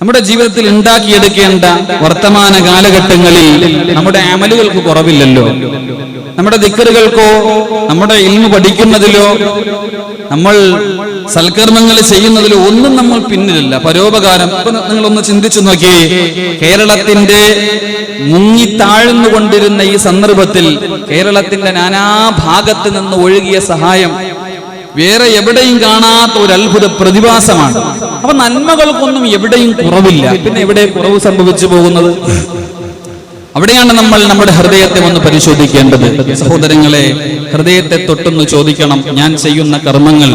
നമ്മുടെ ജീവിതത്തിൽ ഉണ്ടാക്കിയെടുക്കേണ്ട വർത്തമാന കാലഘട്ടങ്ങളിൽ നമ്മുടെ അമലുകൾക്ക് കുറവില്ലല്ലോ. നമ്മുടെ ദിക്കറുകൾക്കോ നമ്മുടെ ഇൽമു പഠിക്കുന്നതിലോ നമ്മൾ സൽക്കർമ്മങ്ങൾ ചെയ്യുന്നതിലോ ഒന്നും നമ്മൾ പിന്നിലല്ല. പരോപകാരം. ഇപ്പൊ നിങ്ങളൊന്ന് ചിന്തിച്ചു നോക്കിയേ. കേരളത്തിന്റെ മുങ്ങി താഴ്ന്നുകൊണ്ടിരുന്ന ഈ സന്ദർഭത്തിൽ കേരളത്തിന്റെ നാനാഭാഗത്ത് നിന്ന് ഒഴുകിയ സഹായം വേറെ എവിടെയും കാണാത്ത ഒരു അത്ഭുത പ്രതിഭാസമാണ്. അപ്പൊ നന്മകൾക്കൊന്നും എവിടെയും കുറവില്ല. പിന്നെ എവിടെ കുറവ് സംഭവിച്ചു പോകുന്നത്? അവിടെയാണ് നമ്മൾ നമ്മുടെ ഹൃദയത്തെ ഒന്ന് പരിശോധിക്കേണ്ടത്. സഹോദരങ്ങളെ ഹൃദയത്തെ തൊട്ടൊന്ന് ചോദിക്കണം. ഞാൻ ചെയ്യുന്ന കർമ്മങ്ങൾ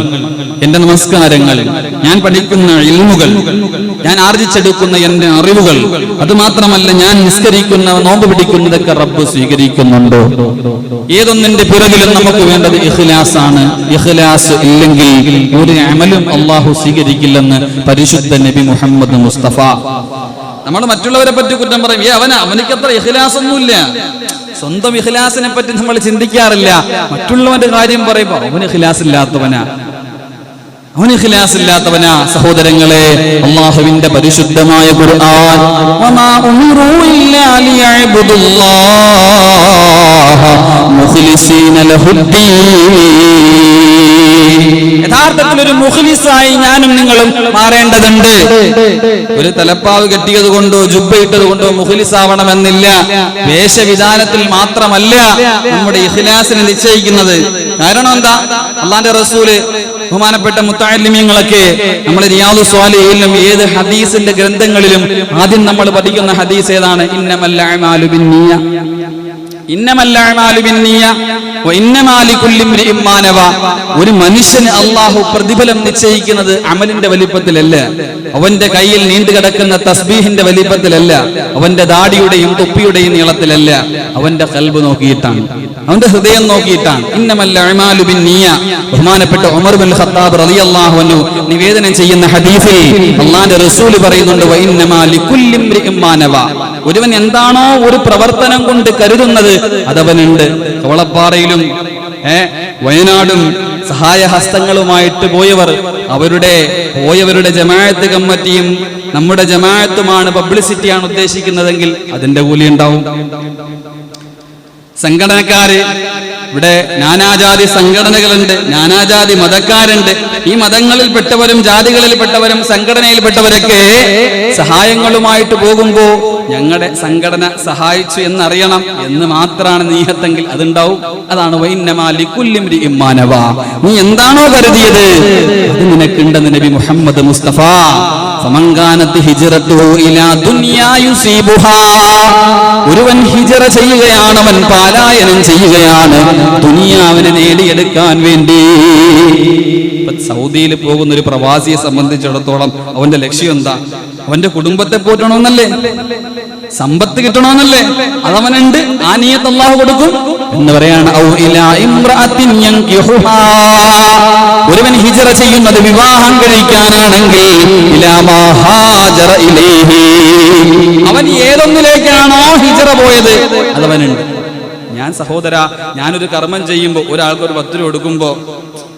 എന്റെ നമസ്കാരങ്ങൾ ഞാൻ പഠിക്കുന്ന ഇൽമുകൾ ഞാൻ ആർജിച്ചെടുക്കുന്ന എന്റെ അറിവുകൾ അത് മാത്രമല്ല ഞാൻ നിസ്കരിക്കുന്ന നോമ്പ് പിടിക്കുന്നതൊക്കെ റബ്ബ് സ്വീകരിക്കുന്നുണ്ടോ? ഏതൊന്നിന്റെ പിറകിലും നമുക്ക് വേണ്ടത് ഇഖ്ലാസ് ആണ് ഇഖ്ലാസ് ഇല്ലെങ്കിൽ ഒരു അമലും അള്ളാഹു സ്വീകരിക്കില്ലെന്ന് പരിശുദ്ധ നബി മുഹമ്മദ് മുസ്തഫ നമ്മൾ മറ്റുള്ളവരെ പറ്റി കുറ്റം പറയും. ഏ അവന് അവനിക്ക് അത്ര ഇഖ്ലാസ് സ്വന്തം ഇഖ്ലാസിനെ പറ്റി നമ്മൾ ചിന്തിക്കാറില്ല. മറ്റുള്ളവന്റെ കാര്യം പറയുമ്പോ അവന് ഇഖ്ലാസ് ഇല്ലാത്തവനാ അവന് ഇല്ലാത്തവനാ സഹോദരങ്ങളെ അള്ളാഹുവിന്റെ പരിശുദ്ധമായ ഖുർആൻ വമാ ഇല്ലാ യഥാർത്ഥത്തിൽ ഒരു മുഖലിസായി ഞാനും നിങ്ങളും മാറേണ്ടതുണ്ട്. ഒരു തലപ്പാവ് കെട്ടിയത് കൊണ്ടോ ജുബയിട്ടത് കൊണ്ടോ മുഖലിസാവണമെന്നില്ല. വേഷവിധാനത്തിൽ മാത്രമല്ല നമ്മുടെ ഇഖ്ലാസിനെ നിശ്ചയിക്കുന്നത്. കാരണം എന്താ? അള്ളാന്റെ റസൂൽ ബഹുമാനപ്പെട്ട മുത്താലിമ്യങ്ങളൊക്കെ നമ്മൾ റിയാദു സ്വാലിയിലും ഏത് ഹദീസിന്റെ ഗ്രന്ഥങ്ങളിലും ആദ്യം നമ്മൾ പഠിക്കുന്ന ഹദീസ് ഏതാണ്? ഇന്നമല്ല അഅ്മാലു ബിന്നിയ്യ ഇന്നമല്ല അഅ്മാലു ബിന്നിയ്യ വ ഇന്നമാ ലികുല്ലി ഇംറിഇൻ മാ നവ. ഒരു മനുഷ്യന് അള്ളാഹു പ്രതിഫലം നിശ്ചയിക്കുന്നത് അമലിന്റെ വലിപ്പത്തിലല്ല. അവന്റെ കയ്യിൽ നീണ്ടു കിടക്കുന്ന തസ്ബീഹിന്റെ വലിപ്പത്തിലല്ല. അവന്റെ ദാടിയുടെയും തൊപ്പിയുടെയും നീളത്തിലല്ല. അവന്റെ കൽബ് നോക്കിയിട്ടാണ്. അവന്റെ ഹൃദയം നോക്കിയിട്ടാണ്. ഇന്നമല്ല നീയ ബഹുമാനപ്പെട്ട ഉമർ ബിൻ ഖത്താബ് റളിയല്ലാഹു അൻഹു നിവേദനം ചെയ്യുന്ന ഹദീസിൽ അള്ളാന്റെ റസൂൽ പറയുന്നുണ്ട്. ഒരുവൻ എന്താണോ ഒരു പ്രവർത്തനം കൊണ്ട് കരുതുന്നത് അതവനുണ്ട്. കവളപ്പാറയിലും ഏ വയനാടും സഹായഹസ്തങ്ങളുമായിട്ട് പോയവർ അവരുടെ പോയവരുടെ ജമാഅത്ത് കമ്മിറ്റിയും നമ്മുടെ ജമാഅത്തുമാണ് പബ്ലിസിറ്റിയാണ് ഉദ്ദേശിക്കുന്നതെങ്കിൽ അതിന്റെ കൂലി ഉണ്ടാവും. സംഘടനക്കാര് ഇവിടെ നാനാജാതി സംഘടനകളുണ്ട് നാനാജാതി മതക്കാരുണ്ട്. ഈ മതങ്ങളിൽപ്പെട്ടവരും ജാതികളിൽപ്പെട്ടവരും സംഘടനയിൽപ്പെട്ടവരൊക്കെ സഹായങ്ങളുമായിട്ട് പോകുമ്പോ ഞങ്ങളുടെ സംഘടന സഹായിച്ചു എന്നറിയണം എന്ന് മാത്രമാണ് നീഹത്തെങ്കിൽ അതുണ്ടാവും. അതാണ് വൈന്നമാലിക്കുല്ലിം ഇമ്മാനവ നീ എന്താണോ കരുതിയത്? അത് നിനക്കുണ്ടെന്ന് നബി മുഹമ്മദ് മുസ്തഫ. സമങ്കാനത്ത് ഹിജറത്തു ഇലാ ദുനിയാ യുസീബുഹാ. ഒരുവൻ ഹിജറ ചെയ്യുകയാണ് അവൻ പാലായനം ചെയ്യുകയാണ്. ദുനിയാവിനെ നേടിയെടുക്കാൻ വേണ്ടി. സൗദിയിൽ പോകുന്ന ഒരു പ്രവാസിയെ സംബന്ധിച്ചിടത്തോളം അവന്റെ ലക്ഷ്യം എന്താ? അവന്റെ കുടുംബത്തെ പോറ്റണമെന്നല്ലേ? സമ്പത്ത് കിട്ടണമെന്നല്ലേ? അതവനുണ്ട്. ആ നീയത്ത് കൊടുക്കും. എന്ന് പറയാണ്. ഒരുവൻ ഹിജറ ചെയ്യുന്നത് വിവാഹം കഴിക്കാനാണെങ്കിൽ. അവൻ ഏതൊന്നിലേക്കാണോ ഹിജറ പോയത് അതവനുണ്ട് ഞാൻ സഹോദര ഞാനൊരു കർമ്മം ചെയ്യുമ്പോൾ ഒരാൾക്ക് ഒരു പത്ത് രൂപ എടുക്കുമ്പോ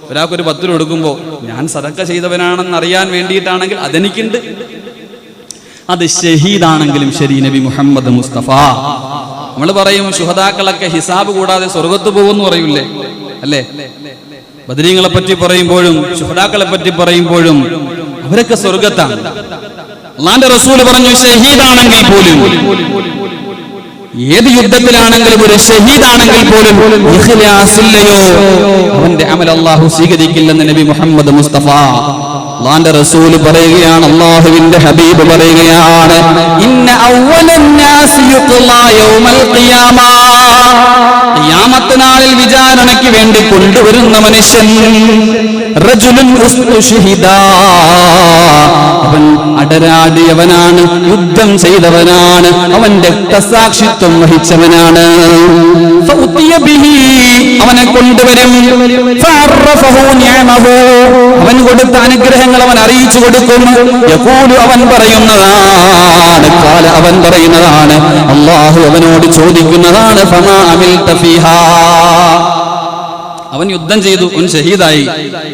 ഒരാൾക്ക് ഒരു പത്ത് രൂപ എടുക്കുമ്പോ ഞാൻ സദക്ക ചെയ്തവനാണെന്ന് അറിയാൻ വേണ്ടിയിട്ടാണെങ്കിൽ അതെനിക്കുണ്ട് അത് ഷഹീദാണെങ്കിലും ശരി നബി മുഹമ്മദ് മുസ്തഫ നമ്മൾ പറയും ശുഹതാക്കളൊക്കെ ഹിസാബ് കൂടാതെ സ്വർഗത്ത് പോകുമെന്ന് പറയൂലേ? അല്ലേ? ബദരീങ്ങളെ പറ്റി പറയുമ്പോഴും ശുഹതാക്കളെ പറ്റി പറയുമ്പോഴും അവരൊക്കെ സ്വർഗത്താണ്. അള്ളാന്റെ റസൂൽ പറഞ്ഞു ഷഹീദാണെങ്കിൽ പോലും ഏത് യുദ്ധത്തിലാണെങ്കിലും ഒരു ഷഹീദാണെങ്കിൽ പോലും അവന്റെ അമൽ അള്ളാഹു സ്വീകരിക്കില്ലെന്ന് നബി മുഹമ്മദ് മുസ്തഫ അള്ളാന്റെ റസൂൽ പറയുകയാണ് അള്ളാഹുവിന്റെ ഹബീബ് പറയുകയാണ് ഇന്ന അവ്വലന്നാസി യുഖ്ലാ യൗമൽ ഖിയാമ. ഖിയാമത്ത് നാളിൽ വിചാരണയ്ക്ക് വേണ്ടി കൊണ്ടുവരുന്ന മനുഷ്യൻ അവൻ അടരാടിയവനാണ് യുദ്ധം ചെയ്തവനാണ് അവൻ രക്തസാക്ഷിത്വം വഹിച്ചവനാണ്. അവനെ കൊണ്ടുവരും. അവൻ കൊടുത്ത അനുഗ്രഹങ്ങൾ അവൻ അറിയിച്ചു കൊടുക്കും അവൻ പറയുന്നതാണ് കാല അവൻ പറയുന്നതാണ് അള്ളാഹു അവനോട് ചോദിക്കുന്നതാണ് ഫമാ അമിൽ ഫീഹാ അവൻ യുദ്ധം ചെയ്തു അവൻ ഷഹീദായി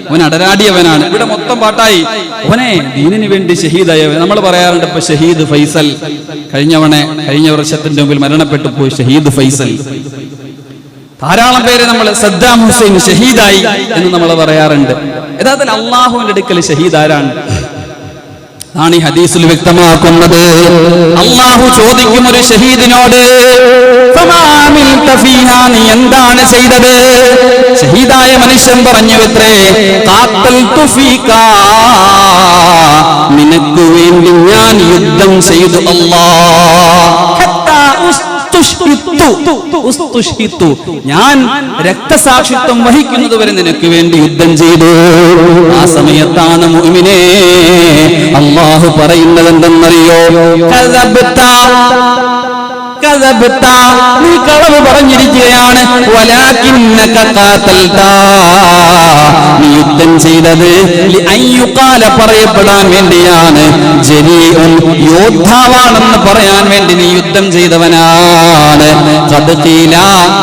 അവൻ അടരാടിയവനാണ്. ഇവിടെ മൊത്തം പാട്ടായി. അവനെ ദീനിന് വേണ്ടി ഷഹീദായവൻ നമ്മൾ പറയാറുണ്ട് ഇപ്പൊ ഷഹീദ് ഫൈസൽ. കഴിഞ്ഞവനെ കഴിഞ്ഞ വർഷത്തിന്റെ മുമ്പിൽ മരണപ്പെട്ടു പോയി ഷഹീദ് ഫൈസൽ. ധാരാളം പേരെ നമ്മൾ സദ്ദാം ഹുസൈൻ ഷഹീദായി എന്ന് നമ്മൾ പറയാറുണ്ട്. യഥാർത്ഥത്തിൽ അള്ളാഹുവിന്റെ അടുക്കൽ ഷഹീദ് ആരാണ്? ആണ് ഈ ഹദീസിൽ വ്യക്തമാക്കുന്നത് അള്ളാഹു ചോദിക്കും ഒരു ഷഹീദിനോട്? നീ എന്താണ് ചെയ്തത് ഷഹീദായ മനുഷ്യൻ പറഞ്ഞു എത്രേ കാത്തൽ ഫീകാ." നിനക്ക് വേണ്ടി ഞാൻ യുദ്ധം ചെയ്തു. ഉസ്തുഷ്ഹിത്തു. ഞാൻ രക്തസാക്ഷിത്വം വഹിക്കുന്നത് വരെ നിനക്ക് വേണ്ടി യുദ്ധം ചെയ്തു. ആ സമയത്താണ് മുഹിമിനെ അള്ളാഹു പറയുന്നത് എന്തെന്നറിയോ. നീ കളവ് പറഞ്ഞിരിക്കുകയാണ്. നീ യുദ്ധം ചെയ്തത് അയ്യുക്കാല പറയപ്പെടാൻ വേണ്ടിയാണ് ജരീഉൻ യോദ്ധാവാണെന്ന് പറയാൻ വേണ്ടി നീ യുദ്ധം ചെയ്തവനാണ്.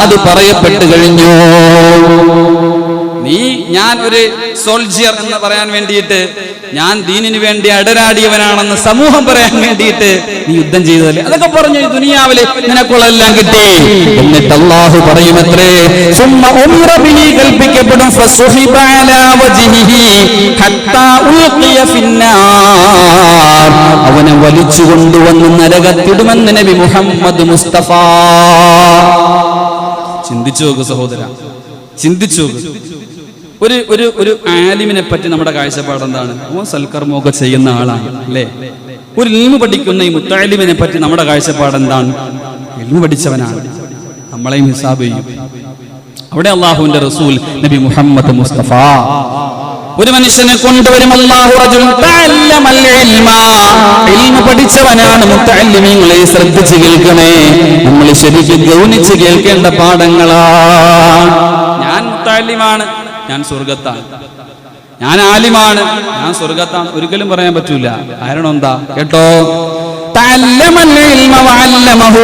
അത് പറയപ്പെട്ടു കഴിഞ്ഞു നീ ഞാൻ ഒരു സോൾജിയർ എന്ന് പറയാൻ വേണ്ടിയിട്ട് ഞാൻ ദീനിന് വേണ്ടി അടരാടിയവനാണെന്ന് സമൂഹം പറയാൻ വേണ്ടിയിട്ട് നീ യുദ്ധം ചെയ്തതല്ലേ? അതൊക്കെ പറഞ്ഞു ദുനിയാവിൽ നിനക്കുള്ളതെല്ലാം കിട്ടി. എന്നിട്ട് അള്ളാഹു പറയുമത്രേ അവനെ വലിച്ചു കൊണ്ടുവന്ന് നരകത്തിടുമെന്ന് നബി മുഹമ്മദ് മുസ്തഫ. ചിന്തിച്ചു നോക്ക് സഹോദര ചിന്തിച്ചു നോക്ക്. ഒരു ഒരു ഒരു ആലിമിനെ പറ്റി നമ്മുടെ കാഴ്ചപ്പാട് എന്താണ്? ഓ സൽക്കർമ്മമൊക്കെ ചെയ്യുന്ന ആളാണ് അല്ലേ? ഒരു ഇൽമു പഠിക്കുന്ന ഈ മുത്താലിമിനെ പറ്റി നമ്മുടെ കാഴ്ചപ്പാട് എന്താണ്? ഇൽമു പഠിച്ചവനാണ്. നമ്മളെയും ഹിസാബ് ചെയ്യും. അവിടെ അള്ളാഹുവിന്റെ റസൂൽ നബി മുഹമ്മദ് മുസ്തഫ. ഒരു മനുഷ്യനെ കൊണ്ടുവരും ഇൽമ. പഠിച്ചവനാണ് മുത്തഅല്ലിമീങ്ങളെ ശ്രദ്ധിച്ച് കേൾക്കണേ. നമ്മൾ ശരിക്കും ഗൗനിച്ച് കേൾക്കേണ്ട പാഠങ്ങളാണ് ഞാൻ മുത്തഅല്ലിമാണ്. ഞാൻ സ്വർഗത്താണ് ഞാൻ ആലിമാണ്. ഞാൻ സ്വർഗത്താണ് ഒരിക്കലും പറയാൻ പറ്റൂല. കാരണം എന്താ? കേട്ടോ?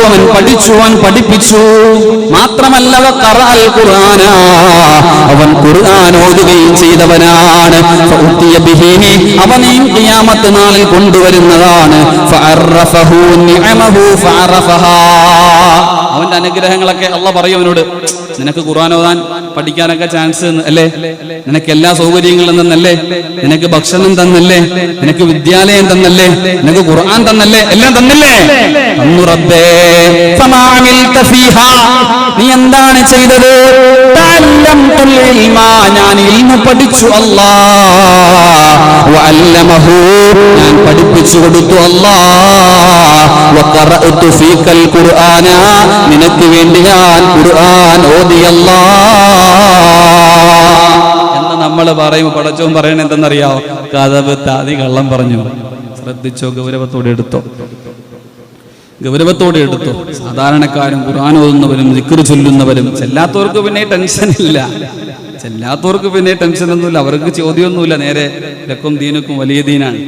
അവൻ പഠിച്ചു അവൻ പഠിപ്പിച്ചു. മാത്രമല്ല അവൻ ഖുർആൻ ഓതുകയും ചെയ്തവനാണ്. അവനെയും ഖിയാമത്ത് നാളിൽ കൊണ്ടുവരുന്നതാണ്. അവന്റെ അനുഗ്രഹങ്ങളൊക്കെ അള്ള പറയും അവനോട്. നിനക്ക് ഖുർആൻ ഓതാൻ പഠിക്കാനൊക്കെ ചാൻസ് അല്ലേ? നിനക്ക് എല്ലാ സൗകര്യങ്ങളും തന്നല്ലേ? നിനക്ക് ഭക്ഷണം തന്നല്ലേ? നിനക്ക് വിദ്യാലയം തന്നല്ലേ? നിനക്ക് ഖുർആൻ തന്നല്ലേ? എല്ലാം തന്നല്ലേ? തന്നു റബ്ബേ നീ എന്താണ് ചെയ്തത്. ഞാൻ പഠിച്ചു അല്ലാ. ഞാൻ പഠിപ്പിച്ചു കൊടുത്തു അല്ലാ. നിനക്ക് വേണ്ടി ഞാൻ ഖുർആൻ ഓതിയല്ല. എന്ന് നമ്മൾ പറയും പടച്ചവും പറയണ എന്തെന്നറിയാവോ കഥവ് താതി കള്ളം പറഞ്ഞു. ശ്രദ്ധിച്ചോ ഗൗരവത്തോടെ എടുത്തോ. ഗൗരവത്തോടെ എടുത്തു. സാധാരണക്കാരും ഖുർആൻ ഓതുന്നവരും ദിക്ർ ചൊല്ലുന്നവരും ചെല്ലാത്തവർക്ക് പിന്നെ ടെൻഷൻ ഇല്ല. ചെല്ലാത്തവർക്ക് പിന്നെ ടെൻഷൻ ഒന്നുമില്ല. അവർക്ക് ചോദ്യമൊന്നുമില്ല നേരെ ലക്കും ദീനക്കും വലിയ ദീനാണ്.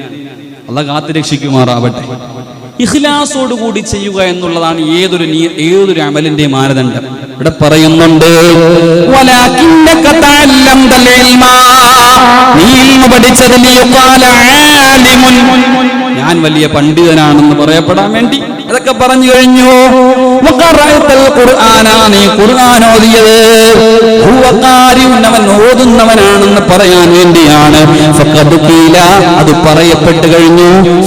അല്ല കാത്തു രക്ഷിക്കുമാറാവട്ടെ ഇഖ്ലാസോട് കൂടി ചെയ്യുക എന്നുള്ളതാണ് ഏതൊരു ഏതൊരു അമലിന്റെ മാനദണ്ഡം. ഇവിടെ പറയുന്നുണ്ട് പഠിച്ചത് ഞാൻ വലിയ പണ്ഡിതനാണെന്ന് പറയപ്പെടാൻ വേണ്ടി. അതൊക്കെ പറഞ്ഞു കഴിഞ്ഞു. നീ ഓതിയത്. അവൻ ഓതുന്നവനാണെന്ന് പറയാൻ വേണ്ടിയാണ്. അത് പറയപ്പെട്ട് കഴിഞ്ഞു.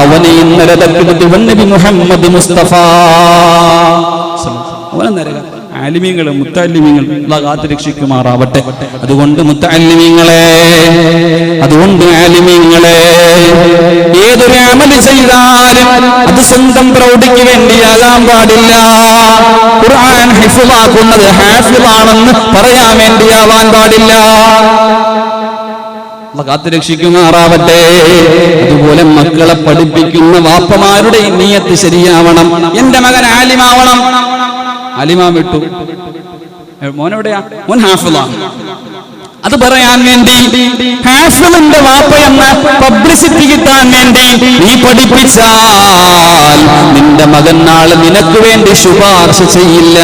അവനെ നബി മുഹമ്മദ് മുസ്തഫ. അവനെ നരക ആലിമീങ്ങൾ മുത്താലിമീങ്ങൾ അള്ളാഹ് കാത്തു രക്ഷിക്കുമാറാവട്ടെ. അതുകൊണ്ട് മുത്താലിമീങ്ങളെ അതുകൊണ്ട് ആലിമീങ്ങളെ ഏതൊരു അമൽ ചെയ്താലും അത് സ്വന്തം പ്രൗഢിക്ക് വേണ്ടിയാകാൻ പാടില്ല. ഖുർആൻ ഹിഫുവാക്കുന്നത് ഹാഫിളാണെന്ന് പറയാൻ വേണ്ടിയാവാൻ പാടില്ല. അള്ളാഹ് കാത്തു രക്ഷിക്കുമാറാവട്ടെ. അതുപോലെ മക്കളെ പഠിപ്പിക്കുന്ന വാപ്പമാരുടെ നീയത്ത് ശരിയാവണം. എന്റെ മകൻ ആലിമാവണം. ആലിമാ വിട്ടു മോനെവിടെയാ? മോൻ ഹാഫിളാണ് അത് പറയാൻ വേണ്ടി ഹാഫിളിന്റെ വാപ്പ എന്ന പബ്ലിസിറ്റി കിട്ടാൻ വേണ്ടി നീ പഠിപ്പിച്ചാൽ നിന്റെ മകൻ നാളെ നിനക്ക് വേണ്ടി ശുപാർശ ചെയ്യില്ല.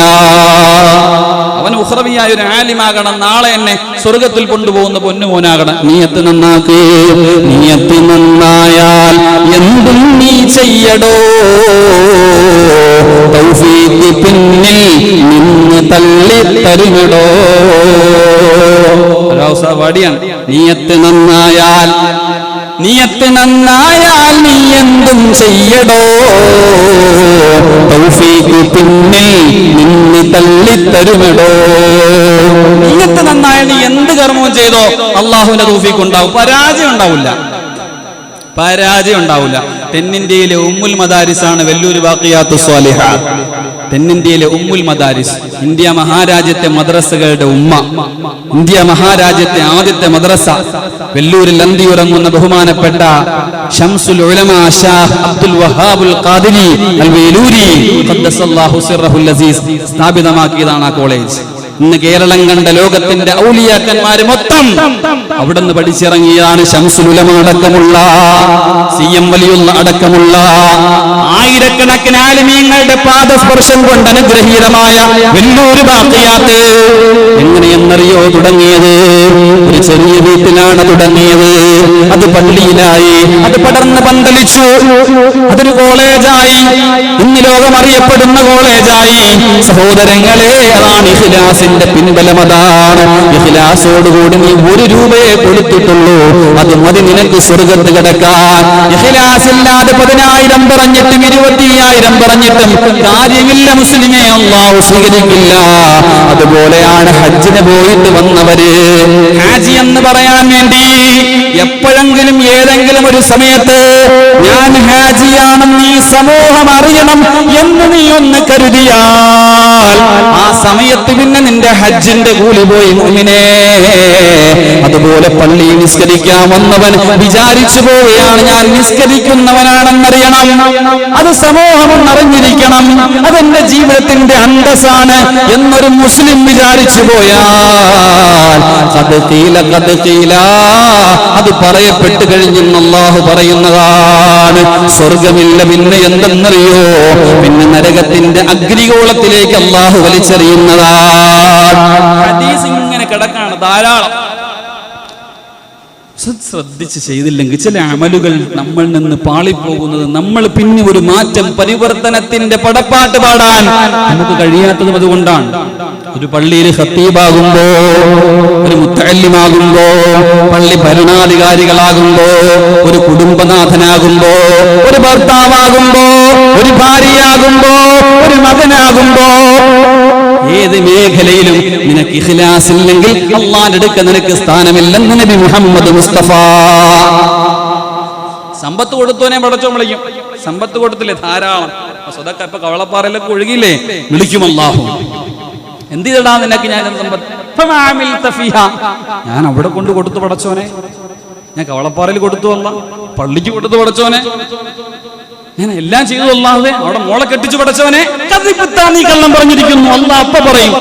അവൻ ഉഹ്റവിയായ ഒരു ആലിമാകണം. നാളെ എന്നെ സ്വർഗത്തിൽ കൊണ്ടുപോകുന്ന പൊന്നുമോനാകണം. നീയത്ത് നന്നാക്കേ. നീയത്ത് നന്നായാൽ എന്തും നീ ചെയ്യടോ. പിന്നിൽ നിന്ന് തള്ളി തരുമിടോ. വടിയാണ് നീയത്ത് നന്നായാൽ നീയത്ത് നന്നായാൽ നീ എന്തും ചെയ്യടോ. തൗഫീഖ് പിന്നിൽ നിന്ന് തള്ളിത്തരുമിടോ. നീയത്ത് നന്നായാൽ നീ എന്ത് കർമ്മവും ചെയ്തോ അള്ളാഹുവിന്റെ തൗഫീഖ് ഉണ്ടാവും. പരാജയം ഉണ്ടാവില്ല. പരാജയം ഉണ്ടാവില്ല. തെന്നിന്ത്യയിലെ ഉമ്മുൽ മദാരിസാണ് വെല്ലൂർ ബാക്കിയാത്തു സ്വാലിഹ. തെന്നിന്ത്യയിലെ ഉമ്മുൽ മദാരിസ് ഇന്ത്യ മഹാരാജ്യത്തെ മദ്രസകളുടെ ഉമ്മ ഇന്ത്യ മഹാരാജ്യത്തെ ആദ്യത്തെ മദ്രസ. വെല്ലൂരിൽ അന്തിയുറങ്ങുന്ന ബഹുമാനപ്പെട്ട ഷംസുൽ അബ്ദുൽ വഹാബുൽ ഖാദിരി സിർറഹുൽ അസീസ് സ്ഥാപിതമാക്കിയതാണ് ആ കോളേജ്. ഇന്ന് കേരളം കണ്ട ലോകത്തിന്റെ ഔലിയാക്കന്മാര് മൊത്തം അവിടുന്ന് പഠിച്ചിറങ്ങിയതാണ് ശംസുലമടക്കമുള്ള സി എം വലിയുള്ള അടക്കമുള്ള. ആയിരക്കണക്കിന് ആലിമീങ്ങളുടെ പാദസ്പർശം കൊണ്ട് അനുഗ്രഹീതമായ വലിയൊരു ബാക്കിയാത്ത് എങ്ങനെയെന്നറിയോ തുടങ്ങിയത്? ഒരു ചെറിയ വീട്ടിലാണ് തുടങ്ങിയത്. അത് പള്ളിയിലായി. അത് പടർന്ന് പന്തലിച്ചു. അതൊരു കോളേജായി. ഇന്ന് ലോകം അറിയപ്പെടുന്ന കോളേജായി. സഹോദരങ്ങളെ അതാണ് ഇഖ്ലാസിന്റെ പിൻബലം അതാണ് നീ ഒരു രൂപയെ കൊടുത്തിട്ടുള്ളൂ. അത് മതി നിനക്ക് സ്വർഗത്ത് കിടക്കാൻ. ഇഖ്ലാസ് ഇല്ലാതെ പതിനായിരം പറഞ്ഞിട്ടും ഇരുപത്തിയായിരം പറഞ്ഞിട്ടും കാര്യമില്ല മുസ്ലിമെ അള്ളാഹു സ്വീകരിക്കില്ല. അതുപോലെയാണ് ഹജ്ജിന് പോയിട്ട് വന്നവര്. ഹാജി എന്ന് പറയാൻ വേണ്ടി എപ്പോഴെങ്കിലും ഏതെങ്കിലും ഒരു സമയത്ത് ഞാൻ ഹാജിയാണെന്ന് ഈ സമൂഹം അറിയണം എന്ന് നീ ഒന്ന് കരുതിയാൽ ആ സമയത്ത് പിന്നെ നിന്റെ ഹജ്ജിന്റെ കൂലി പോയി മുമിനെ. അതുപോലെ പള്ളി നിസ്കരിക്കാൻ വന്നവൻ വിചാരിച്ചു പോവുകയാണ്. ഞാൻ നിസ്കരിക്കുന്നവനാണെന്നറിയണം. അത് സമൂഹം അറിഞ്ഞിരിക്കണം അതെന്റെ ജീവിതത്തിന്റെ അന്തസ്സാണ് എന്നൊരു മുസ്ലിം വിചാരിച്ചു പോയാൽ അത് പറയപ്പെട്ട് കഴിഞ്ഞെന്ന് അള്ളാഹു പറയുന്നതാണ്. സ്വർഗമില്ല പിന്നെ എന്തെന്നറിയോ? പിന്നെ നരകത്തിന്റെ അഗ്നികോളത്തിലേക്ക് അള്ളാഹു വലിച്ചെറിയുന്നതാണ് ഹദീസ് ഇങ്ങനെ കിടക്കാണ് ധാരാളം. ശ്ര- ശ്രദ്ധിച്ച് ചെയ്തില്ലെങ്കിൽ ചില അമലുകൾ നമ്മൾ നിന്ന് പാളിപ്പോകുന്നത് നമ്മൾ പിന്നെ ഒരു മാറ്റം പരിവർത്തനത്തിന്റെ പടപ്പാട്ട് പാടാൻ നമുക്ക് കഴിയാത്തതും അതുകൊണ്ടാണ്. ഒരു പള്ളിയിൽ ഹത്തീബാകുമ്പോ ഒരു മുത്തല്യമാകുമ്പോ പള്ളി ഭരണാധികാരികളാകുമ്പോ ഒരു കുടുംബനാഥനാകുമ്പോ ഒരു ഭർത്താവാകുമ്പോ ഒരു ഭാര്യയാകുമ്പോ ഒരു മകനാകുമ്പോ ഏത് മേഖലയിലും നിനക്ക് ഇഖ്ലാസ് ഇല്ലെങ്കിൽ അള്ളാന്റെ അടുക്ക നിനക്ക് സ്ഥാനമില്ലെന്ന് നബി മുഹമ്മദ് മുസ്തഫ. സമ്പത്ത് കൊടുത്തോനെ പടച്ചോ വിളിക്കും. സമ്പത്ത് കൊടുത്തില്ലേ? ധാരാളം. സ്വതക്ക ഇപ്പൊ കവളപ്പാറയിലൊക്കെ ഒഴുകിയില്ലേ? വിളിക്കും അള്ളാഹു. എന്ത് ചെയ്തടാ നിനക്ക് ഞാൻ സമ്പത്ത്. ഞാൻ അവിടെ കൊണ്ട് കൊടുത്തു പടച്ചോനെ. ഞാൻ കവളപ്പാറയിൽ കൊടുത്തു അല്ല പള്ളിക്ക് കൊടുത്തു പടച്ചോനെ. ഞാൻ എല്ലാം ചെയ്തു അല്ലാതെ അവിടെ മോളെ കെട്ടിച്ചു പടച്ചവനെ കതിപ്പിത്താ നീ കള്ളം പറഞ്ഞിരിക്കുന്നു. അല്ല അപ്പ പറയും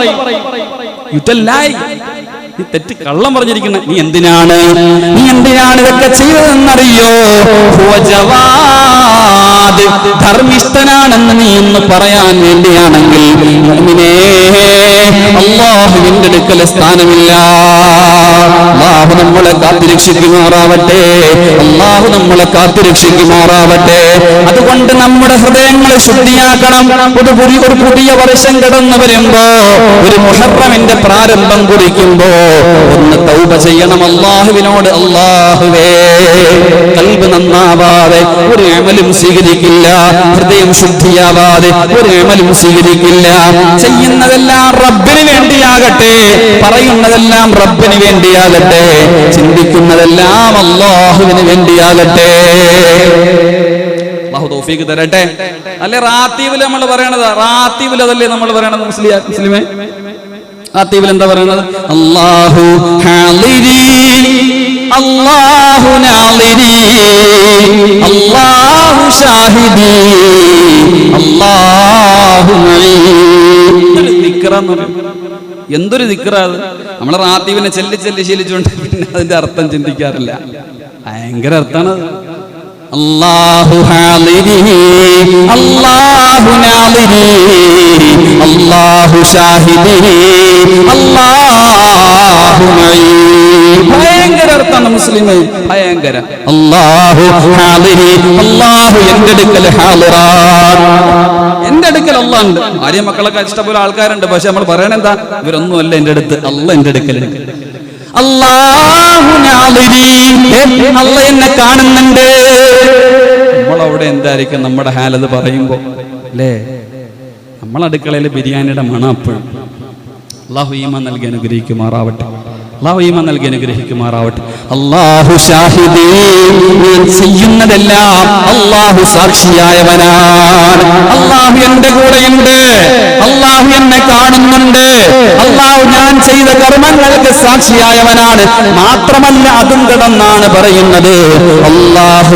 നീ തെറ്റ് കള്ളം പറഞ്ഞിരിക്കുന്ന നീ എന്തിനാണ്? നീ എന്തിനാണ് ഇതൊക്കെ ചെയ്തതെന്നറിയോ? ധർമ്മിഷ്ഠനാണെന്ന് നീ ഒന്ന് പറയാൻ വേണ്ടിയാണെങ്കിൽ അള്ളാഹുവിന്റെ അടുക്കൽ സ്ഥാനമില്ല. അള്ളാഹു നമ്മളെ കാത്തിരക്ഷിക്കുമാറാവട്ടെ. അള്ളാഹു നമ്മളെ കാത്തിരക്ഷിക്കുമാറാവട്ടെ. അതുകൊണ്ട് നമ്മുടെ ഹൃദയങ്ങളെ ശുദ്ധിയാക്കണം. ഒരു പുതിയ വർഷം കടന്നു വരുമ്പോ ഒരു മുഹറമിന്റെ പ്രാരംഭം കുറിക്കുമ്പോ ഒന്ന് തൗബ ചെയ്യണം അള്ളാഹുവിനോട് അള്ളാഹുവേ കൽബ് നന്നാവാതെ ഒരു അമലും സ്വീകരിക്കില്ല ഹൃദയം ശുദ്ധിയാവാതെ ഒരു അമലും സ്വീകരിക്കില്ല. ചെയ്യുന്നതെല്ലാം റബ്ബിന് വേണ്ടിയാകട്ടെ പറയുന്നതെല്ലാം റബ്ബിന് വേണ്ടിയാകട്ടെ ചിന്തിക്കുന്നതെല്ലാം അള്ളാഹുവിന് വേണ്ടിയാകട്ടെ. അള്ളാഹു തൗഫീക്ക് തരട്ടെ. അല്ലെ റാത്തീവിൽ നമ്മൾ പറയണത് റാത്തീവിൽ നമ്മൾ പറയണത് മുസ്ലിം മുസ്ലിമേ? റാത്തീവിൽ എന്താ പറയുന്നത്? അള്ളാഹു അള്ളാഹു അള്ളാഹു ഷാഹിദി അള്ളാഹു. എന്തൊരു ദിക്റാ അത്? നമ്മളെ റാത്തീവിനെ ചെല്ലി ചെല്ലി ശീലിച്ചുകൊണ്ട് പിന്നെ അതിന്റെ അർത്ഥം ചിന്തിക്കാറില്ല. ഭയങ്കര അർത്ഥമാണ് അള്ളാഹു ഹാളിരി അല്ലാഹു നാളിരി അല്ലാഹു ഷാഹിദി അല്ലാഹു മൈ ഭയങ്കര അർത്ഥാണ് മുസ്ലിം ഭയങ്കര. അള്ളാഹു ഹാളിരി അള്ളാഹു എന്റെ അടുക്കൽ ഹാളിറാൻ എന്റെ അടുക്കൽ അല്ല ഉണ്ട് ഭാര്യ മക്കളൊക്കെ ഇഷ്ടപോലെ ആൾക്കാരുണ്ട്. പക്ഷെ നമ്മൾ പറയണെന്താ ഇവരൊന്നും അല്ല എന്റെ അടുത്ത്. അല്ല എന്റെ അടുക്കലുണ്ട് അല്ലാഹു എന്നെ കാണുന്നുണ്ട്. നമ്മളവിടെ എന്തായിരിക്കും? നമ്മുടെ ഹാലത് പറയുമ്പോ അല്ലേ? നമ്മളെ അടുക്കളയിൽ ബിരിയാണിയുടെ മണം അപ്പോഴും. അള്ളാഹു ഈമ നൽകി അനുഗ്രഹിക്കുമാറാവട്ടെ. അള്ളാഹു ഈമ നൽകി അനുഗ്രഹിക്കുമാറാവട്ടെ. അള്ളാഹു ഞാൻ ചെയ്യുന്നതെല്ലാം അള്ളാഹു സാക്ഷിയായവനാണ്. അള്ളാഹു എന്റെ കൂടെയുണ്ട്. അള്ളാഹു എന്നെ കാണുന്നുണ്ട്. അള്ളാഹു ഞാൻ ചെയ്ത കർമ്മങ്ങൾക്ക് സാക്ഷിയായവനാണ്. മാത്രമല്ല അതും കിടന്നാണ് പറയുന്നത്. അള്ളാഹു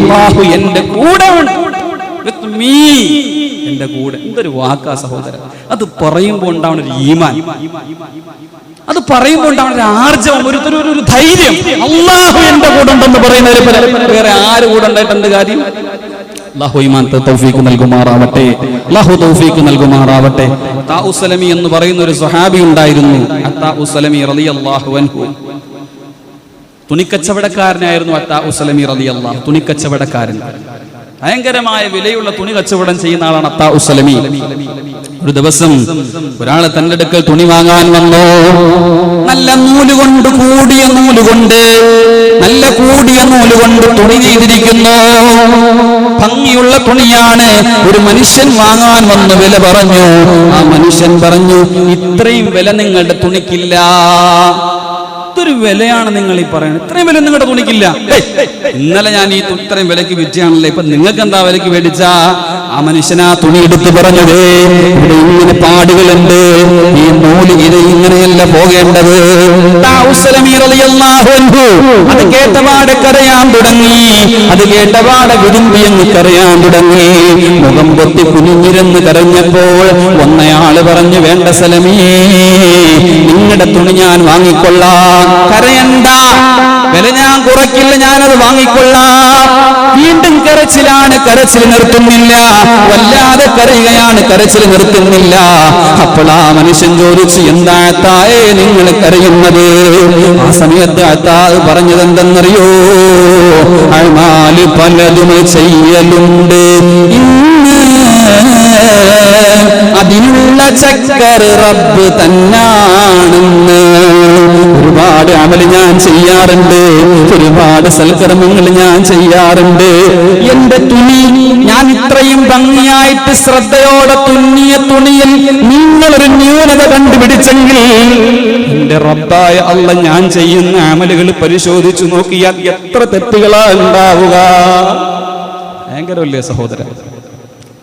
അള്ളാഹു എന്റെ കൂടെ എന്റെ കൂടെ. എന്തൊരു വാക്കാ സഹോദരൻ. അത് പറയുമ്പോൾ ഉണ്ടാവുന്ന ഒരു ഈമാൻ. അത് പറയുമ്പോൾ ഉണ്ടാവുന്ന ഒരു ആർജവം ഒരു ഒരു- ധൈര്യം. അള്ളാഹു എന്റെ കൂടെ ഉണ്ടെന്ന് പറയുന്നതിൽ വേറെ ആര് കൂടെ ഉണ്ടായിട്ട് എന്ത് കാര്യം? അള്ളാഹു ഈമാനത്തെ തൗഫീക്ക് നൽകുമാറാവട്ടെ. അള്ളാഹു തൗഫീക്ക് നൽകുമാറാവട്ടെ. താഉസലമി എന്ന് പറയുന്ന ഒരു സ്വഹാബി ഉണ്ടായിരുന്നു. അത്താഉസലമി റളിയല്ലാഹു അൻഹു. തുണിക്കച്ചവടക്കാരനായിരുന്നു അത്താ ഉസലമി റലി അള്ളാഹു തുണിക്കച്ചവടക്കാരൻ. ഭയങ്കരമായ വിലയുള്ള തുണി കച്ചവടം ചെയ്യുന്ന ആളാണ് അത്താ ഉസലമി ഒരു ദിവസം ഒരാൾ തന്റെ അടുക്കൽ തുണി വാങ്ങാൻ വന്നു. നല്ല നൂലുകൊണ്ട് കൂടിയ നൂലുകൊണ്ട് നല്ല കൂടിയ നൂലുകൊണ്ട് തുണി ചെയ്തിരിക്കുന്നു. ഭംഗിയുള്ള തുണിയാണ്. ഒരു മനുഷ്യൻ വാങ്ങാൻ വന്ന് വില പറഞ്ഞു. ആ മനുഷ്യൻ പറഞ്ഞു ഇത്രയും വില നിങ്ങളുടെ തുണിക്കില്ല. ഇതൊരു വിലയാണ് നിങ്ങൾ ഈ പറയുന്നത്. ഇത്രയും വില നിങ്ങളുടെ തുണിക്കില്ല. ഇന്നലെ ഞാൻ ഈ ഇത്രയും വിലക്ക് വിറ്റാണല്ലോ ഇപ്പൊ നിങ്ങൾക്ക് എന്താ വിലക്ക് മേടിച്ച? ആ മനുഷ്യനാ തുണി എടുത്തു പറഞ്ഞത് ഇവിടെ ഇങ്ങനെ പാടുകളുണ്ട്. ഈ നൂൽ ഇത് ഇങ്ങനെയല്ല പോകേണ്ടത്. അത് കേട്ടപാടെ കരയാൻ തുടങ്ങി. അത് കേട്ടപാടെ വിരുമ്പി എന്ന് കരയാൻ തുടങ്ങി. മുഖം പൊത്തി കുനിഞ്ഞിരുന്ന് കരഞ്ഞപ്പോൾ ഒന്നയാൾ പറഞ്ഞു വേണ്ട സലമീ നിങ്ങളുടെ തുണി ഞാൻ വാങ്ങിക്കൊള്ളാം. കരയണ്ട. വില ഞാൻ കുറയ്ക്കില്ല ഞാനത് വാങ്ങിക്കൊള്ളാം. വീണ്ടും കരച്ചിലാണ് കരച്ചിൽ നിർത്തുന്നില്ല. വല്ലാതെ കരയുകയാണ് കരച്ചിൽ നിർത്തുന്നില്ല. അപ്പോൾ ആ മനുഷ്യൻ ചോദിച്ചു എന്താ തായേ നിങ്ങൾ കരയുന്നത്? ആ സമയത്ത് അത്താ പറഞ്ഞത് എന്തെന്നറിയോ അമാൽ പലതും ചെയ്യലുണ്ട്. അതിനുള്ള ചക്കർ റബ്ബ് തന്നാണെന്ന്. ഒരുപാട് അമൽ ഞാൻ ചെയ്യാറുണ്ട്. ഒരുപാട് സൽക്കർമ്മങ്ങൾ ഞാൻ ചെയ്യാറുണ്ട്. എന്റെ തുണി ഞാൻ ഇത്രയും ഭംഗിയായിട്ട് ശ്രദ്ധയോടെ തുന്നിയ തുണിയിൽ നിങ്ങളൊരു ന്യൂനത കണ്ടുപിടിച്ചെങ്കിൽ എന്റെ റബ്ബായ അല്ല ഞാൻ ചെയ്യുന്ന അമലുകൾ പരിശോധിച്ചു നോക്കിയാൽ എത്ര തെറ്റുകളാ ഉണ്ടാവുക. ഭയങ്കരമല്ലേ സഹോദരൻ?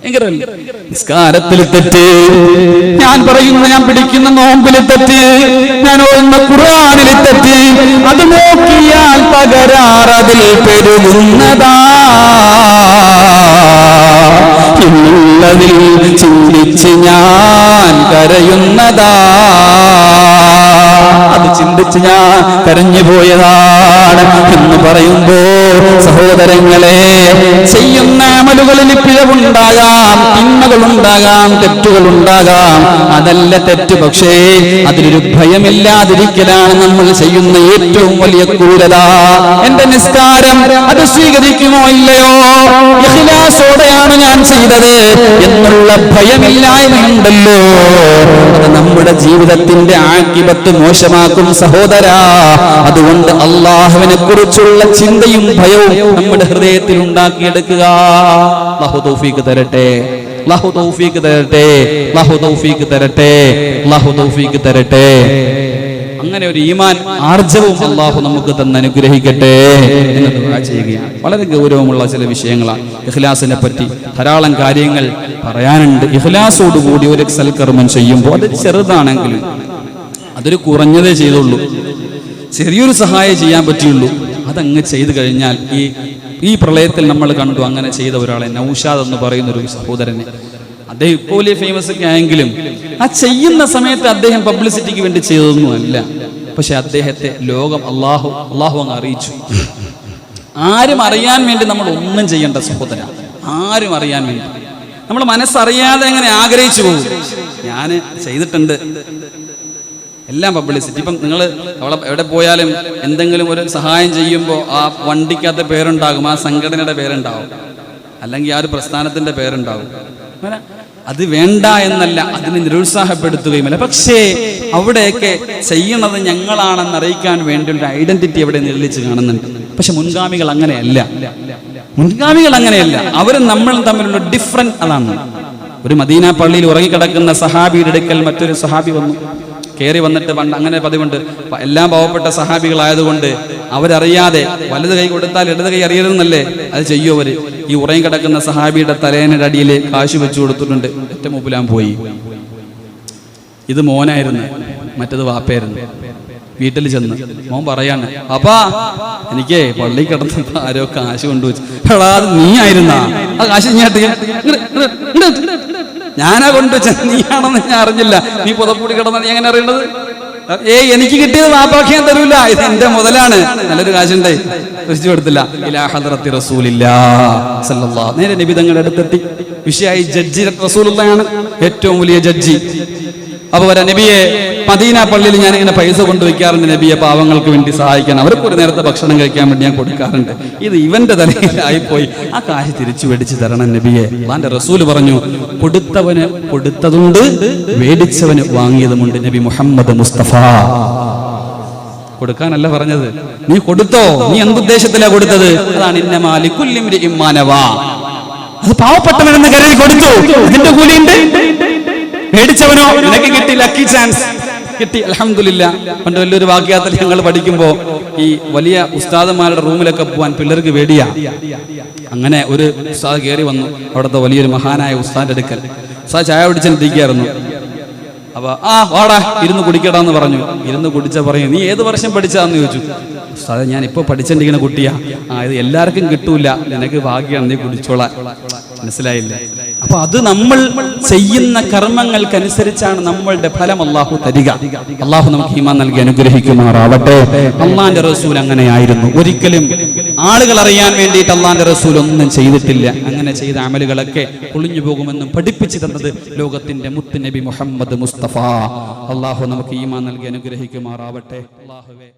നിസ്കാരത്തിൽ തെറ്റ്. ഞാൻ പറയുന്നത് ഞാൻ പിടിക്കുന്ന നോമ്പിൽ തെറ്റ്. ഞാൻ ഓടുന്ന ഖുർആനിൽ തെറ്റ്. അത് നോക്കിയാൽ പകരാറതിൽ പെരുകുന്നതാ. എന്നുള്ളതിൽ ചിന്തിച്ച് ഞാൻ കരയുന്നതാ. അത് ചിന്തിച്ച് ഞാൻ കരഞ്ഞു പോയതാണ് എന്ന് പറയുമ്പോ സഹോദരങ്ങളെ ചെയ്യുന്ന അമലുകളിൽ പിഴവുണ്ടാകാം തിന്മകളുണ്ടാകാം തെറ്റുകളുണ്ടാകാം. അതല്ല തെറ്റ് പക്ഷേ അതിലൊരു ഭയമില്ലാതിരിക്കലാണ് നമ്മൾ ചെയ്യുന്ന ഏറ്റവും വലിയ ക്രൂരത. എന്റെ നിസ്കാരം അത് സ്വീകരിക്കുമോ ഇല്ലയോ? ഇഖ്ലാസോടെയാണ് ഞാൻ ചെയ്തത് എന്നുള്ള ഭയമില്ലായ്മയുണ്ടല്ലോ. അത് നമ്മുടെ ജീവിതത്തിന്റെ ആക്കിപത്ത് മോശമാക്കും സഹോദരാ. അതുകൊണ്ട് അള്ളാഹുവിനെ കുറിച്ചുള്ള ചിന്തയും ഭയവും നമ്മുടെ ഹൃദയത്തിൽ ഉണ്ടാക്കിയെടുക്കുക. തരട്ടെ. തരട്ടെ. തരട്ടെ. തരട്ടെ. അങ്ങനെ ഒരു ഈമാൻ ആർജവും അള്ളാഹു നമുക്ക് തന്നെ അനുഗ്രഹിക്കട്ടെ എന്ന് ചെയ്യുകയാണ്. വളരെ ഗൗരവമുള്ള ചില വിഷയങ്ങളാണ്. ഇഖ്ലാസിനെ പറ്റി ധാരാളം കാര്യങ്ങൾ പറയാനുണ്ട്. ഇഖ്ലാസോടുകൂടി ഒരു സൽക്കർമ്മം ചെയ്യുമ്പോൾ അത് ചെറുതാണെങ്കിലും അതൊരു കുറഞ്ഞതേ ചെയ്തുള്ളൂ. ചെറിയൊരു സഹായം ചെയ്യാൻ പറ്റിയുള്ളൂ. അതങ്ങ് ചെയ്തു കഴിഞ്ഞാൽ ഈ ഈ പ്രളയത്തിൽ നമ്മൾ കണ്ടു അങ്ങനെ ചെയ്ത ഒരാളെ നൗഷാദ് എന്ന് പറയുന്ന ഒരു സഹോദരനെ. അദ്ദേഹം ഇപ്പോൾ വലിയ ഫേമസ് ഒക്കെ ആയെങ്കിലും ആ ചെയ്യുന്ന സമയത്ത് അദ്ദേഹം പബ്ലിസിറ്റിക്ക് വേണ്ടി ചെയ്തതൊന്നുമല്ല. പക്ഷെ അദ്ദേഹത്തെ ലോകം അള്ളാഹു അള്ളാഹു അങ്ങ് അറിയിച്ചു. ആരും അറിയാൻ വേണ്ടി നമ്മൾ ഒന്നും ചെയ്യേണ്ട സഹോദര. ആരും അറിയാൻ വേണ്ടി. നമ്മൾ മനസ്സറിയാതെ അങ്ങനെ ആഗ്രഹിച്ചു പോകും? ഞാൻ ചെയ്തിട്ടുണ്ട്. എല്ലാം പബ്ലിസിറ്റി ഇപ്പം നിങ്ങൾ അവളെ എവിടെ പോയാലും എന്തെങ്കിലും ഒരു സഹായം ചെയ്യുമ്പോൾ ആ വണ്ടിക്കകത്ത് പേരുണ്ടാകും ആ സംഘടനയുടെ പേരുണ്ടാവും. അല്ലെങ്കിൽ ആ ഒരു പ്രസ്ഥാനത്തിന്റെ പേരുണ്ടാവും. അത് വേണ്ട എന്നല്ല അതിനെ നിരുത്സാഹപ്പെടുത്തുകയുമല്ല പക്ഷേ അവിടെയൊക്കെ ചെയ്യുന്നത് ഞങ്ങളാണെന്ന് അറിയിക്കാൻ വേണ്ടി ഒരു ഐഡന്റിറ്റി അവിടെ നിർലിച്ച് കാണുന്നുണ്ട്. പക്ഷെ മുൻഗാമികൾ അങ്ങനെയല്ല. മുൻഗാമികൾ അങ്ങനെയല്ല. അവരും നമ്മൾ തമ്മിലുള്ള ഡിഫറന്റ് അതാണ്. ഒരു മദീന പള്ളിയിൽ ഉറങ്ങിക്കിടക്കുന്ന സഹാബിയുടെ അടുക്കൽ മറ്റൊരു സഹാബി വന്നു. കയറി വന്നിട്ട് പണ്ട് അങ്ങനെ പതിവുണ്ട്. എല്ലാം പാവപ്പെട്ട സഹാബികളായതുകൊണ്ട് അവരറിയാതെ വലത് കൈ കൊടുത്താൽ ഇടത് കൈ അറിയരുതെന്നല്ലേ? അത് ചെയ്യും അവർ. ഈ ഉറയും കിടക്കുന്ന സഹാബിയുടെ തലേനയുടെ അടിയിൽ കാശ് വെച്ചു കൊടുത്തിട്ടുണ്ട്. ഒറ്റ മൂപ്പിലാൻ പോയി. ഇത് മോനായിരുന്നു. മറ്റത് വാപ്പയായിരുന്നു. വീട്ടിൽ ചെന്ന് മോൻ പറയാണ് അപ്പാ എനിക്ക് പള്ളി കിടന്ന് ആരോ കാശ് കൊണ്ടുവച്ചു. എടാ അത് നീ ആയിരുന്നാ? ആ കാശ് ഞാൻ. ഞാനാ കൊണ്ട് നീയാണെന്ന് ഞാൻ അറിഞ്ഞില്ല. നീ പുതപ്പൂടി കിടന്ന നീ എങ്ങനെ അറിയണത് ഏയ് എനിക്ക് കിട്ടിയത് വാപ്പാക്കി ഞാൻ തരൂല. ഇത് എന്റെ മുതലാണ്. നല്ലൊരു കാശുണ്ടേ. തിരിച്ചു കൊടുത്തില്ല. നേരെ നബി തങ്ങളുടെ അടുത്തെത്തി. വിഷയായി ജഡ്ജി റസൂലുള്ളയാണ് ഏറ്റവും വലിയ ജഡ്ജി. അപ്പൊ വരാ നബിയെ മദീന പള്ളിയിൽ ഞാൻ ഇങ്ങനെ പൈസ കൊണ്ടുവയ്ക്കാറുണ്ട്. നബിയെ പാവങ്ങൾക്ക് വേണ്ടി സഹായിക്കാൻ. അവർക്ക് ഒരു നേരത്തെ ഭക്ഷണം കഴിക്കാൻ വേണ്ടി ഞാൻ കൊടുക്കാറുണ്ട്. ഇത് ഇവന്റെ തലയിലായിപ്പോയി. ആ കാശ് തിരിച്ചു മേടിച്ചു തരണം നബിയെ. അള്ളാന്റെ റസൂൽ പറഞ്ഞു കൊടുത്തവന് കൊടുത്തതുണ്ട് മേടിച്ചവന് വാങ്ങിയതുമുണ്ട് നബി മുഹമ്മദ് മുസ്തഫ. കൊടുക്കാനല്ല പറഞ്ഞത്. നീ കൊടുത്തോ? നീ എന്തുദ്ദേശത്തിലാ കൊടുത്തത്? അതാണ് ഇന്നമാലി കുല്ലിമിരി ഇമ്മാനവാ. അത് പാവപ്പെട്ടവനെന്ന് കരുതി കൊടുത്തു. ഇതിന്റെ കൂലിയുണ്ട്? മേടിച്ചവനോ നിനക്ക് കിട്ടി ലക്കി ചാൻസ് കിട്ടി. അലഹമില്ല പണ്ട് വലിയൊരു വാക്യാത്തിൽ ഞങ്ങൾ പഠിക്കുമ്പോ ഈ വലിയ ഉസ്താദന്മാരുടെ റൂമിലൊക്കെ പോവാൻ പിള്ളേർക്ക് വേടിയാ അങ്ങനെ ഒരു ഉസ്താദ് കയറി വന്നു. അവിടുത്തെ വലിയൊരു മഹാനായ ഉസ്താദിന്റെ അടുക്കൽ. ഉസ്താദ് ചായ കുടിച്ചിരിക്കുകയായിരുന്നു അപ്പൊ ആ വാടാ ഇരുന്ന് കുടിക്കടാന്ന് പറഞ്ഞു. ഇരുന്ന് കുടിച്ച പറയും നീ ഏത് വർഷം പഠിച്ചാന്ന് ചോദിച്ചു. ഉസ്താദ് ഞാൻ ഇപ്പൊ പഠിച്ചിരിക്കുന്ന കുട്ടിയാ. ആ ഇത് എല്ലാവർക്കും കിട്ടൂല. നിനക്ക് ഭാഗ്യമാണ് നീ കുടിച്ചോളാ മനസ്സിലായില്ലേ? അപ്പൊ അത് നമ്മൾ ചെയ്യുന്ന കർമ്മങ്ങൾക്കനുസരിച്ചാണ് നമ്മളുടെ ഫലം അള്ളാഹു തരിക. അള്ളാഹു നമുക്ക് ഈമാൻ നൽകി അനുഗ്രഹിക്കുമാറാവട്ടെ. അള്ളാന്റെ റസൂൽ അങ്ങനെയായിരുന്നു ഒരിക്കലും ആളുകൾ അറിയാൻ വേണ്ടിയിട്ട് അള്ളാന്റെ റസൂൽ ഒന്നും ചെയ്തിട്ടില്ല. അങ്ങനെ ചെയ്ത അമലുകളൊക്കെ ഒളിഞ്ഞു പോകുമെന്നും പഠിപ്പിച്ചു തന്നത് ലോകത്തിന്റെ മുത്ത് നബി മുഹമ്മദ് മുസ്തഫ. അള്ളാഹു നമുക്ക് ഈമാൻ നൽകി അനുഗ്രഹിക്കുമാറാവട്ടെ. അള്ളാഹുവേ